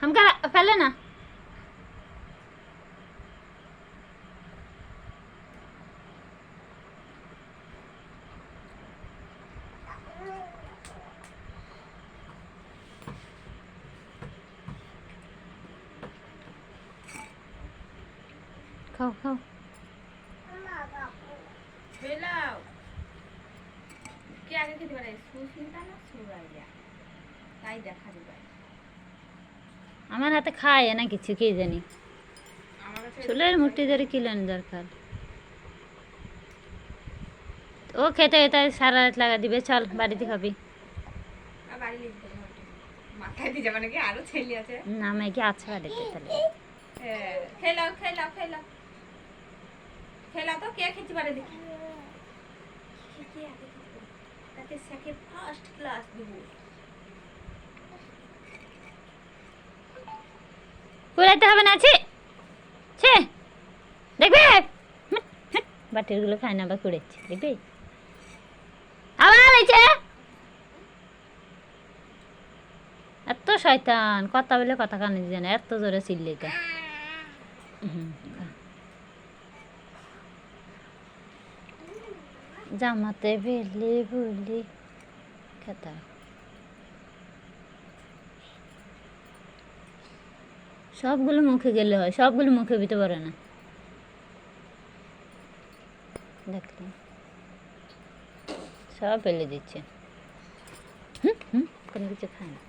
রা- ফেলে না খাও খাও ফেলাও কে আগে খেতে পারে সুস্মিতা না সুরাইয়া তাই দেখা দিবে আমার হাতে খায় না কিছু কে জানি চুলের মুঠি ধরে কিলেন দরকার ও খেতে খেতে সারা রাত লাগা দিবে চল বাড়িতে খাবি না আমি কি আছে বাড়িতে তাহলে হ্যাঁ, খেলাও খেলাও খেলাও খেলাও তো কে খেতে পারে দেখি ফার্স্ট ক্লাস দিব কুড়াইতে হবে না ছি। ছে। দেখবে? হুঁ, হুঁ, বাটিরগুলো খায় না বা কুড়েছে দেখবে? আবার হয়েছে এত শয়তান কথা বলে কথা কানে দিয়ে না এত জোরে চিল্লে কে জামাতে বেলি বুলি খেতা। সবগুলো মুখে গেলে হয়, সবগুলো মুখে দিতে পারে না। দেখলাম। সব ফেলে দিচ্ছে। হুম হুম, কোনো কিছু খায় না।